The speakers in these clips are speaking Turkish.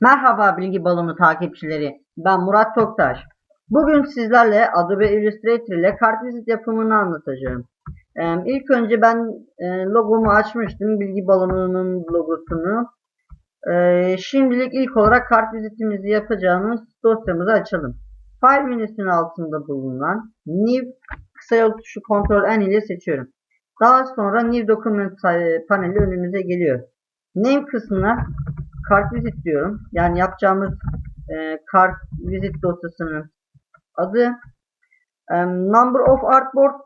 Merhaba bilgi balonu takipçileri. Ben Murat Toktaş. Bugün sizlerle Adobe Illustrator ile kartvizit yapımını anlatacağım. Ee, ilk önce ben e, logomu açmıştım. Bilgi balonunun logosunu. Ee, şimdilik ilk olarak kartvizitimizi yapacağımız dosyamızı açalım. File menüsünün altında bulunan New kısa yol tuşu Ctrl N ile seçiyorum. Daha sonra New Document paneli önümüze geliyor. Name kısmına kart visit diyorum. Yani yapacağımız e, kart visit dosyasının adı. E, number of artboard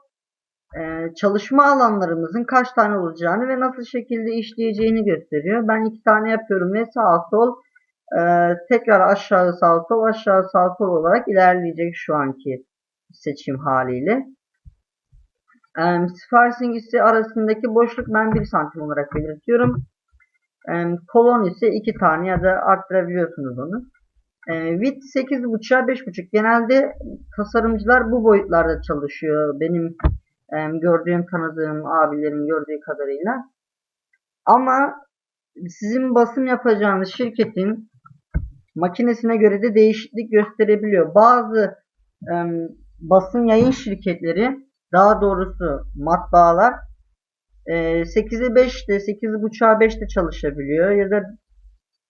e, çalışma alanlarımızın kaç tane olacağını ve nasıl şekilde işleyeceğini gösteriyor. Ben iki tane yapıyorum ve sağ sol e, tekrar aşağı sağ sol aşağı sağ sol olarak ilerleyecek şu anki seçim haliyle. E, spacing ise arasındaki boşluk ben 1 santim olarak belirtiyorum. Kolon ise 2 tane ya da arttırabiliyorsunuz onu. E, width 8.5'a 5.5. Genelde tasarımcılar bu boyutlarda çalışıyor. Benim e, gördüğüm, tanıdığım abilerin gördüğü kadarıyla. Ama sizin basım yapacağınız şirketin makinesine göre de değişiklik gösterebiliyor. Bazı e, basın yayın şirketleri daha doğrusu matbaalar e, 8'e 5'te 8.5'a 5'te çalışabiliyor ya da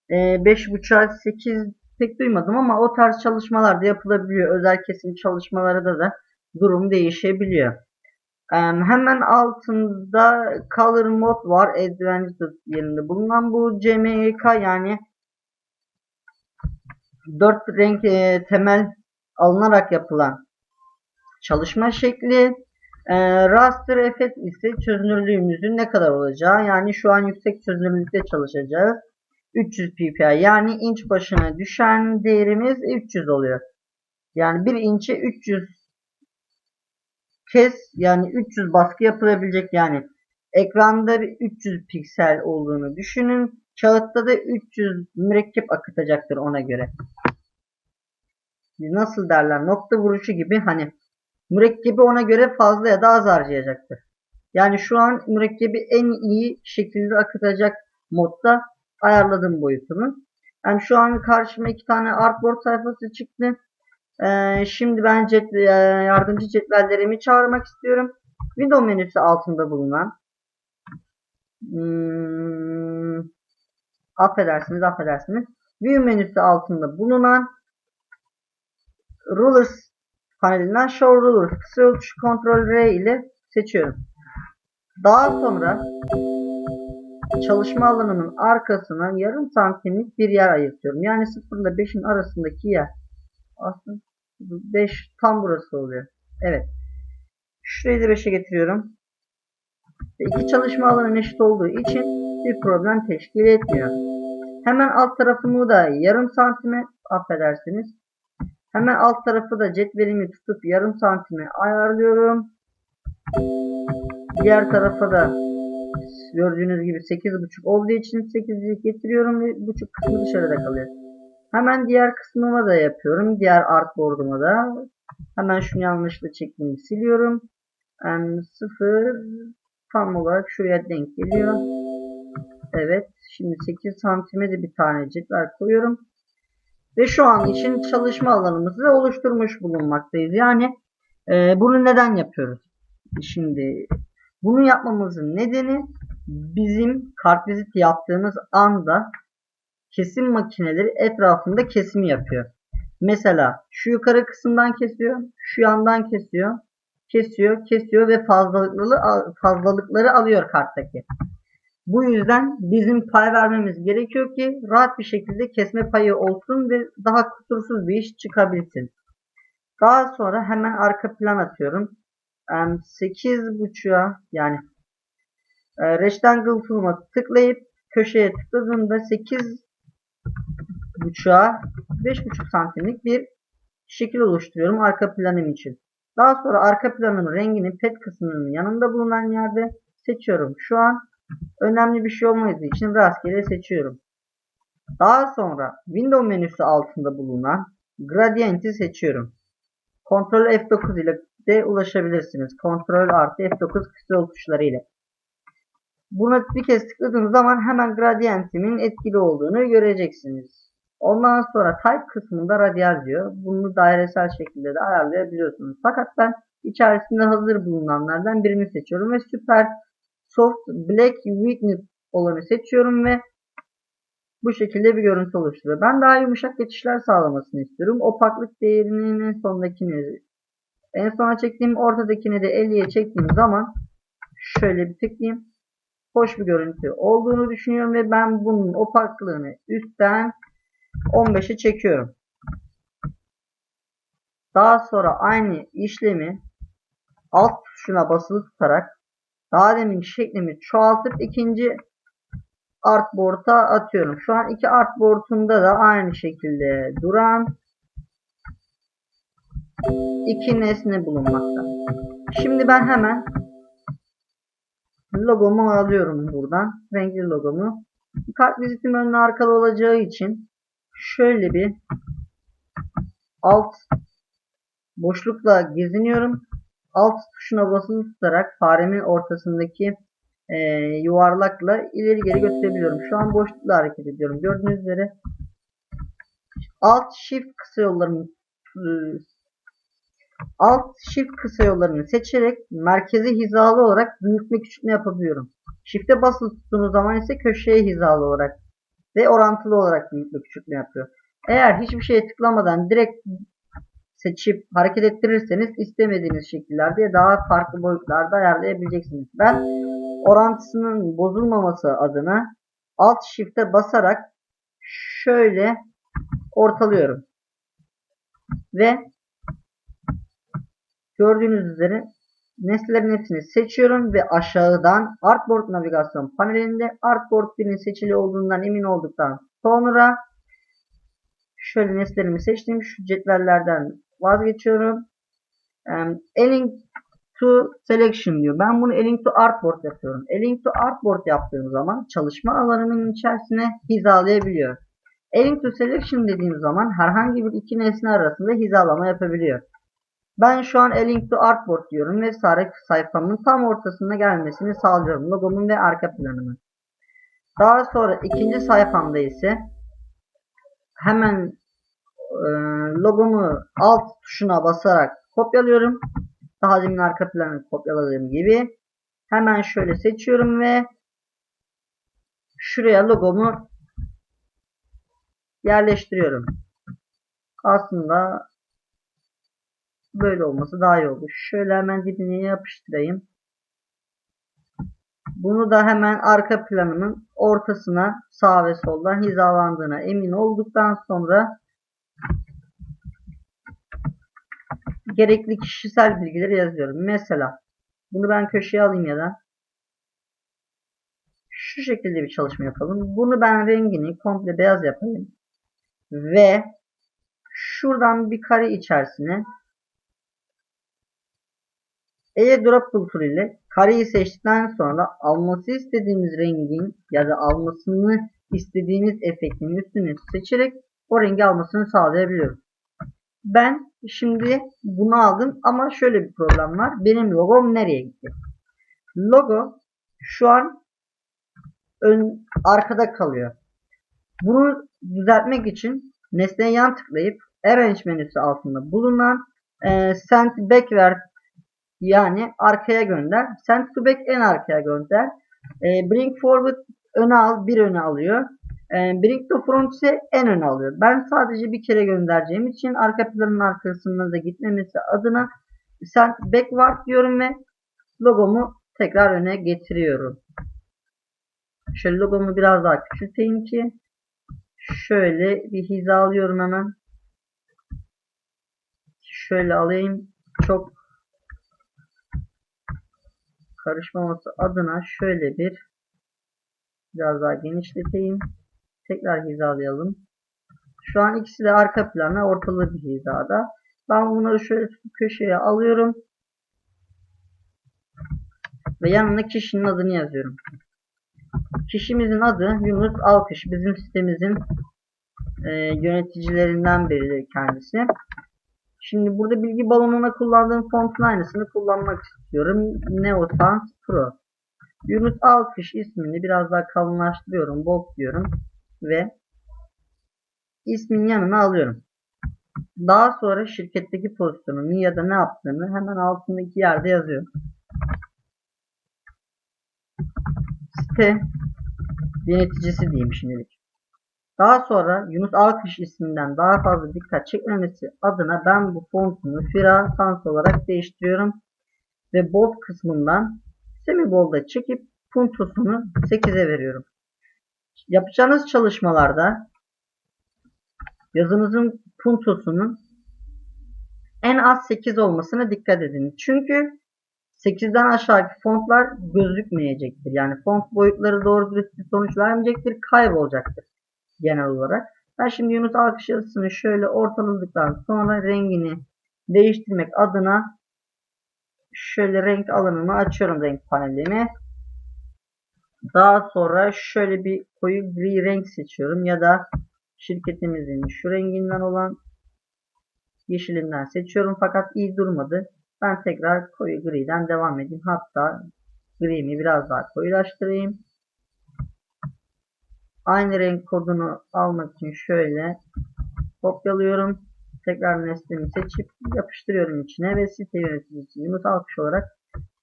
e, 5.5'a 8 pek duymadım ama o tarz çalışmalar da yapılabiliyor. Özel kesim çalışmalarda da durum değişebiliyor. Hemen altında Color Mode var. Advanced yerinde bulunan bu CMYK yani 4 renk temel alınarak yapılan çalışma şekli. E, raster efekt ise çözünürlüğümüzün ne kadar olacağı. Yani şu an yüksek çözünürlükte çalışacağız. 300 ppi yani inç başına düşen değerimiz 300 oluyor. Yani 1 inçe 300 kez yani 300 baskı yapılabilecek yani ekranda 300 piksel olduğunu düşünün. Kağıtta da 300 mürekkep akıtacaktır ona göre. Nasıl derler nokta vuruşu gibi hani mürekkebi ona göre fazla ya da az harcayacaktır. Yani şu an mürekkebi en iyi şekilde akıtacak modda ayarladım boyutunu. Yani şu an karşıma iki tane artboard sayfası çıktı. Ee, şimdi ben cet e, yardımcı cetvellerimi çağırmak istiyorum. Window menüsü altında bulunan hmm, affedersiniz affedersiniz. View menüsü altında bulunan Rulers panelinden Show Rulers kısa tuşu Ctrl R ile seçiyorum. Daha sonra çalışma alanının arkasına yarım santimlik bir yer ayırtıyorum. Yani 0 ile 5'in arasındaki yer. Aslında 5 tam burası oluyor. Evet. Şurayı da 5'e getiriyorum. İki çalışma alanı eşit olduğu için bir problem teşkil etmiyor. Hemen alt tarafımı da yarım santime affedersiniz. Hemen alt tarafı da cetvelimi tutup yarım santime ayarlıyorum. Diğer tarafa da gördüğünüz gibi 8.5 olduğu için 8'i getiriyorum ve buçuk kısmı dışarıda kalıyor. Hemen diğer kısmıma da yapıyorum. Diğer artboard'uma da. Hemen şunu yanlışlıkla çektiğimi siliyorum. Yani 0 tam olarak şuraya denk geliyor. Evet. Şimdi 8 santime de bir tane cetvel koyuyorum. Ve şu an için çalışma alanımızı oluşturmuş bulunmaktayız. Yani e, bunu neden yapıyoruz? Şimdi bunu yapmamızın nedeni bizim kartvizit yaptığımız anda kesim makineleri etrafında kesimi yapıyor. Mesela şu yukarı kısımdan kesiyor, şu yandan kesiyor, kesiyor, kesiyor ve fazlalıkları fazlalıkları alıyor karttaki. Bu yüzden bizim pay vermemiz gerekiyor ki rahat bir şekilde kesme payı olsun ve daha kusursuz bir iş çıkabilsin. Daha sonra hemen arka plan atıyorum. 8.5'a yani e, rectangle tool'uma tıklayıp köşeye tıkladığımda 8 buçuğa 5.5 santimlik bir şekil oluşturuyorum arka planım için. Daha sonra arka planın rengini pet kısmının yanında bulunan yerde seçiyorum. Şu an önemli bir şey olmadığı için rastgele seçiyorum. Daha sonra Window menüsü altında bulunan Gradient'i seçiyorum. Ctrl F9 ile de ulaşabilirsiniz. Ctrl artı F9 kısa tuşları ile. Buna bir kez tıkladığınız zaman hemen Gradient'imin etkili olduğunu göreceksiniz. Ondan sonra type kısmında radial diyor. Bunu dairesel şekilde de ayarlayabiliyorsunuz. Fakat ben içerisinde hazır bulunanlardan birini seçiyorum ve super soft black weakness olanı seçiyorum ve bu şekilde bir görüntü oluşturuyor. Ben daha yumuşak geçişler sağlamasını istiyorum. Opaklık değerinin en sondakini en sona çektiğim ortadakini de 50'ye çektiğim zaman şöyle bir tıklayayım. Hoş bir görüntü olduğunu düşünüyorum ve ben bunun opaklığını üstten 15'e çekiyorum. Daha sonra aynı işlemi alt tuşuna basılı tutarak daha demin şeklimi çoğaltıp ikinci artboard'a atıyorum. Şu an iki artboard'umda da aynı şekilde duran iki nesne bulunmakta. Şimdi ben hemen logomu alıyorum buradan. Renkli logomu. Kart vizitim önüne arkalı olacağı için şöyle bir alt boşlukla geziniyorum. Alt tuşuna basılı tutarak faremin ortasındaki e, yuvarlakla ileri geri götürebiliyorum. Şu an boşlukla hareket ediyorum. Gördüğünüz üzere alt shift kısa yollarını alt shift kısa yollarını seçerek merkeze hizalı olarak büyütme küçültme yapabiliyorum. Shift'e basılı tuttuğunuz zaman ise köşeye hizalı olarak ve orantılı olarak büyütme küçültme yapıyor. Eğer hiçbir şeye tıklamadan direkt seçip hareket ettirirseniz istemediğiniz şekillerde daha farklı boyutlarda ayarlayabileceksiniz. Ben orantısının bozulmaması adına alt shift'e basarak şöyle ortalıyorum. Ve gördüğünüz üzere nesnelerin hepsini seçiyorum ve aşağıdan Artboard navigasyon panelinde Artboard 1'in seçili olduğundan emin olduktan sonra şöyle nesnelerimi seçtim. Şu cetvellerden vazgeçiyorum. Um, align to selection diyor. Ben bunu align to artboard yapıyorum. Align to artboard yaptığım zaman çalışma alanımın içerisine hizalayabiliyor. Align to selection dediğim zaman herhangi bir iki nesne arasında hizalama yapabiliyor. Ben şu an Align to Artboard diyorum ve sayfamın tam ortasına gelmesini sağlıyorum. Logomun ve arka planımın. Daha sonra ikinci sayfamda ise hemen e, logomu alt tuşuna basarak kopyalıyorum. Daha demin arka planı kopyaladığım gibi. Hemen şöyle seçiyorum ve şuraya logomu yerleştiriyorum. Aslında böyle olması daha iyi olur. Şöyle hemen dibine yapıştırayım. Bunu da hemen arka planımın ortasına sağ ve soldan hizalandığına emin olduktan sonra gerekli kişisel bilgileri yazıyorum. Mesela bunu ben köşeye alayım ya da şu şekilde bir çalışma yapalım. Bunu ben rengini komple beyaz yapayım. Ve şuradan bir kare içerisine airdrop filtre ile kareyi seçtikten sonra alması istediğimiz rengin ya da almasını istediğiniz efektin üstünü seçerek o rengi almasını sağlayabiliyorum. Ben şimdi bunu aldım ama şöyle bir problem var. Benim logom nereye gitti? Logo şu an ön arkada kalıyor. Bunu düzeltmek için nesneye yan tıklayıp Arrange menüsü altında bulunan e, Send Backward yani arkaya gönder. Send to back en arkaya gönder. E, bring forward öne al. Bir öne alıyor. E, bring to front ise en öne alıyor. Ben sadece bir kere göndereceğim için arka planın arkasında da gitmemesi adına send backward diyorum ve logomu tekrar öne getiriyorum. Şöyle logomu biraz daha küçülteyim ki şöyle bir hizalıyorum hemen. Şöyle alayım. Çok karışmaması adına şöyle bir biraz daha genişleteyim. Tekrar hizalayalım. Şu an ikisi de arka plana ortalı bir hizada. Ben bunları şöyle köşeye alıyorum. Ve yanına kişinin adını yazıyorum. Kişimizin adı Yunus Alkış. Bizim sitemizin e, yöneticilerinden biridir kendisi. Şimdi burada bilgi balonuna kullandığım fontun aynısını kullanmak istiyorum. Neofont Pro. Yunus Alkış ismini biraz daha kalınlaştırıyorum. Bold diyorum. Ve ismin yanına alıyorum. Daha sonra şirketteki pozisyonunu ya da ne yaptığını hemen altındaki yerde yazıyorum. Site yöneticisi diyeyim şimdilik. Daha sonra Yunus Alkış isminden daha fazla dikkat çekmemesi adına ben bu fontunu Fira Sans olarak değiştiriyorum. Ve bold kısmından semibold'a çekip puntosunu 8'e veriyorum. Yapacağınız çalışmalarda yazınızın puntosunun en az 8 olmasına dikkat edin. Çünkü 8'den aşağıki fontlar gözükmeyecektir. Yani font boyutları doğru dürüst bir sonuç vermeyecektir. Kaybolacaktır genel olarak. Ben şimdi Yunus Alkış yazısını şöyle ortaladıktan sonra rengini değiştirmek adına şöyle renk alanını açıyorum renk panelini. Daha sonra şöyle bir koyu gri renk seçiyorum ya da şirketimizin şu renginden olan yeşilinden seçiyorum fakat iyi durmadı. Ben tekrar koyu griden devam edeyim. Hatta grimi biraz daha koyulaştırayım. Aynı renk kodunu almak için şöyle kopyalıyorum. Tekrar nesnemi seçip yapıştırıyorum içine ve site yöneticisi Yunus Alkış olarak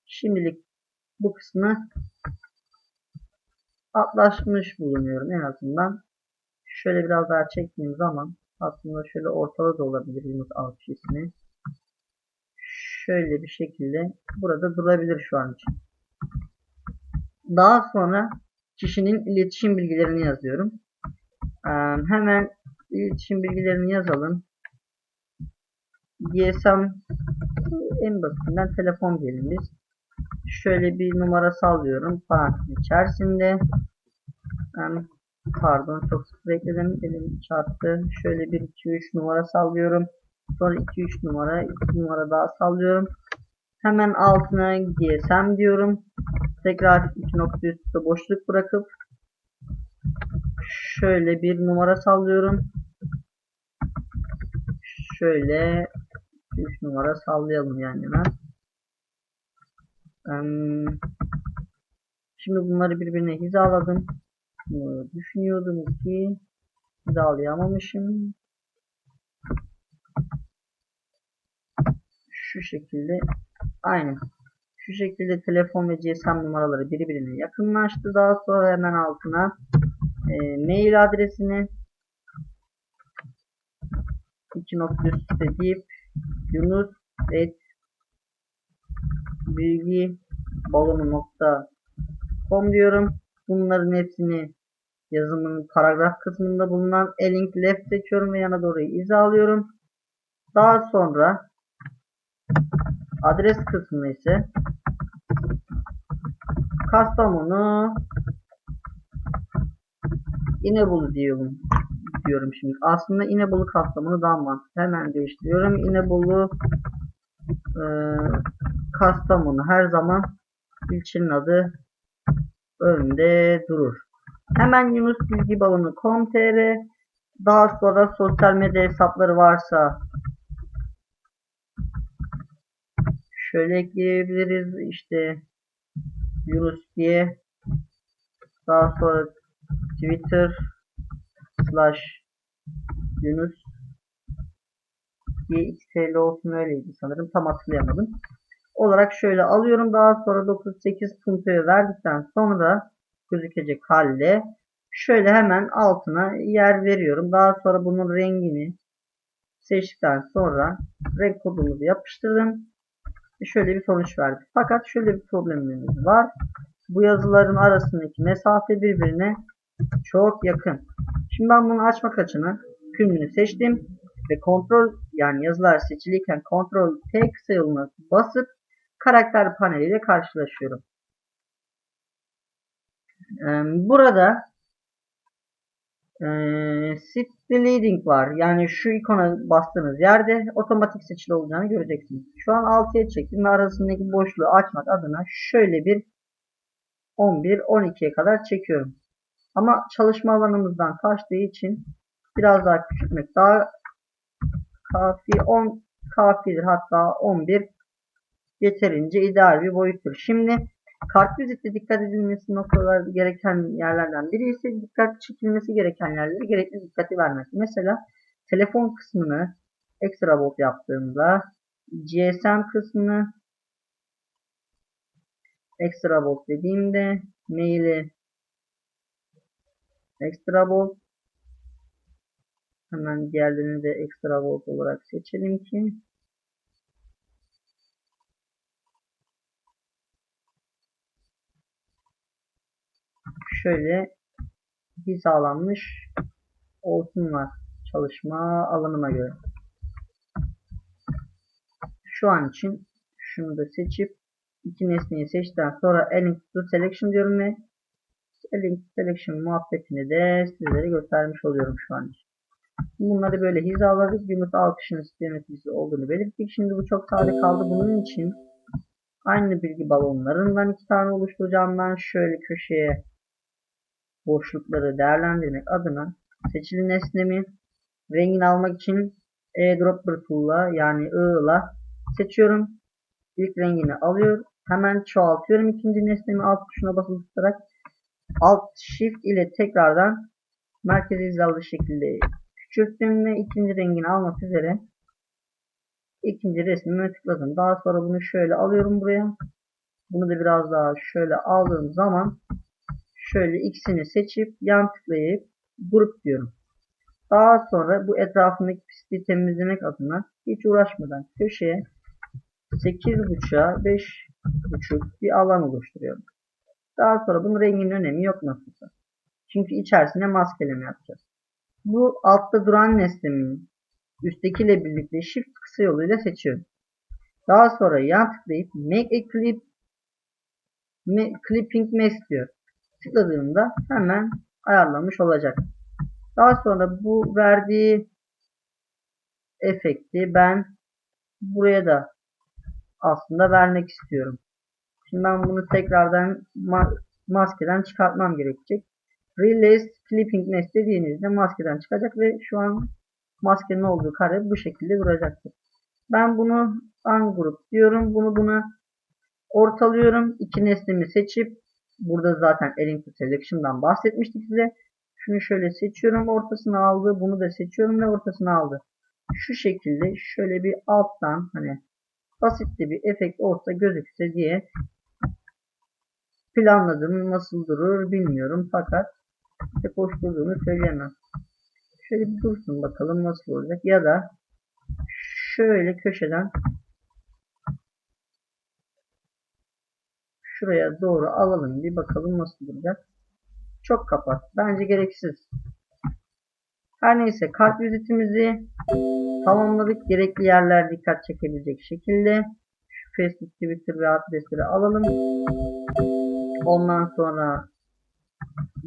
şimdilik bu kısmı atlaşmış bulunuyorum en azından. Şöyle biraz daha çektiğim zaman aslında şöyle ortada da olabilir Yunus ismi. Şöyle bir şekilde burada durabilir şu an için. Daha sonra kişinin iletişim bilgilerini yazıyorum. Ee, hemen iletişim bilgilerini yazalım. GSM en basitinden telefon diyelim biz. Şöyle bir numara sallıyorum. Parantez içerisinde. Yani, pardon çok sık ekledim. Elim çarptı. Şöyle bir 2 3 numara sallıyorum. Sonra 2 3 numara 2 numara daha sallıyorum. Hemen altına GSM diyorum. Tekrar iki nokta üstte boşluk bırakıp şöyle bir numara sallıyorum. Şöyle 3 numara sallayalım yani hemen. Şimdi bunları birbirine hizaladım. Düşünüyordum ki hizalayamamışım. Şu şekilde aynı. Şu şekilde telefon ve GSM numaraları birbirine yakınlaştı. Daha sonra hemen altına e, mail adresini iki nokta üstte deyip Yunus et bilgi balonu diyorum. Bunların hepsini yazımın paragraf kısmında bulunan e-link left seçiyorum ve yana doğru alıyorum. Daha sonra adres kısmı ise Kastamonu İnebolu diyorum diyorum şimdi. Aslında İnebolu Kastamonu daha mantıklı. Hemen değiştiriyorum. İnebolu e, Kastamonu her zaman ilçenin adı önünde durur. Hemen Yunus Bilgi Balonu com.tr daha sonra sosyal medya hesapları varsa şöyle ekleyebiliriz. İşte Yunus diye daha sonra Twitter slash Yunus diye XL olsun öyleydi sanırım. Tam hatırlayamadım. Olarak şöyle alıyorum. Daha sonra 98 puntoyu verdikten sonra gözükecek halde şöyle hemen altına yer veriyorum. Daha sonra bunun rengini seçtikten sonra renk kodumuzu yapıştırdım. Şöyle bir sonuç verdi. Fakat şöyle bir problemimiz var. Bu yazıların arasındaki mesafe birbirine çok yakın. Şimdi ben bunu açmak açını kümünü seçtim ve kontrol yani yazılar seçiliyken kontrol T kısa yoluna basıp karakter paneliyle karşılaşıyorum. Burada e, sit deleting var. Yani şu ikona bastığınız yerde otomatik seçili olacağını göreceksiniz. Şu an 6'ya çektim ve arasındaki boşluğu açmak adına şöyle bir 11-12'ye kadar çekiyorum. Ama çalışma alanımızdan taştığı için biraz daha küçültmek daha kafi 10 kafidir hatta 11 yeterince ideal bir boyuttur. Şimdi Kartvizitte dikkat edilmesi noktalar gereken yerlerden biri ise dikkat çekilmesi gereken yerlere gerekli dikkati vermek. Mesela telefon kısmını ekstra volt yaptığımda GSM kısmını ekstra volt dediğimde maili ekstra volt hemen diğerlerini de ekstra volt olarak seçelim ki şöyle hizalanmış olsunlar çalışma alanıma göre. Şu an için şunu da seçip iki nesneyi seçtikten sonra Align to Selection diyorum ve Align to Selection muhabbetini de sizlere göstermiş oluyorum şu an için. Bunları böyle hizaladık. Yunus Alkış'ın yöneticisi olduğunu belirttik. Şimdi bu çok sade kaldı. Bunun için aynı bilgi balonlarından iki tane oluşturacağım. Ben şöyle köşeye boşlukları değerlendirmek adına seçili nesnemi rengini almak için eyedropper tool'la yani I ile seçiyorum. İlk rengini alıyor. Hemen çoğaltıyorum ikinci nesnemi alt tuşuna basılı tutarak alt shift ile tekrardan merkeze hizalı şekilde küçülttüm ve ikinci rengini almak üzere ikinci resmime tıkladım. Daha sonra bunu şöyle alıyorum buraya. Bunu da biraz daha şöyle aldığım zaman şöyle ikisini seçip yan tıklayıp grup diyorum. Daha sonra bu etrafındaki pisliği temizlemek adına hiç uğraşmadan köşeye 8.5'a 5.5 bir alan oluşturuyorum. Daha sonra bunun renginin önemi yok nasılsa. Çünkü içerisine maskeleme yapacağız. Bu altta duran nesnemin üsttekiyle birlikte shift kısa yoluyla seçiyorum. Daha sonra yan tıklayıp make a clip clipping mask diyor. Tıkladığımda hemen ayarlamış olacak. Daha sonra bu verdiği efekti ben buraya da aslında vermek istiyorum. Şimdi ben bunu tekrardan ma maskeden çıkartmam gerekecek. Release Clipping Mask dediğinizde maskeden çıkacak ve şu an maskenin olduğu kare bu şekilde duracaktır. Ben bunu ungroup diyorum. Bunu buna ortalıyorum. İki nesnemi seçip burada zaten Align to Selection'dan bahsetmiştik size. Şunu şöyle seçiyorum. Ortasını aldı. Bunu da seçiyorum ve ortasını aldı. Şu şekilde şöyle bir alttan hani basit bir efekt olsa gözükse diye planladım. Nasıl durur bilmiyorum fakat pek hoş durduğunu söyleyemem. Şöyle bir dursun bakalım nasıl olacak ya da şöyle köşeden şuraya doğru alalım bir bakalım nasıl duracak. Çok kapat. Bence gereksiz. Her neyse kart vizitimizi tamamladık. Gerekli yerler dikkat çekebilecek şekilde. Şu Facebook, Twitter ve adresleri alalım. Ondan sonra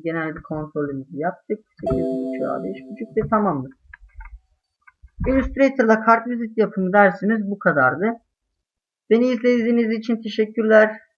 genel bir kontrolümüzü yaptık. 8.5'a 5.5 ve tamamdır. Illustrator'la kart vizit yapımı dersimiz bu kadardı. Beni izlediğiniz için teşekkürler.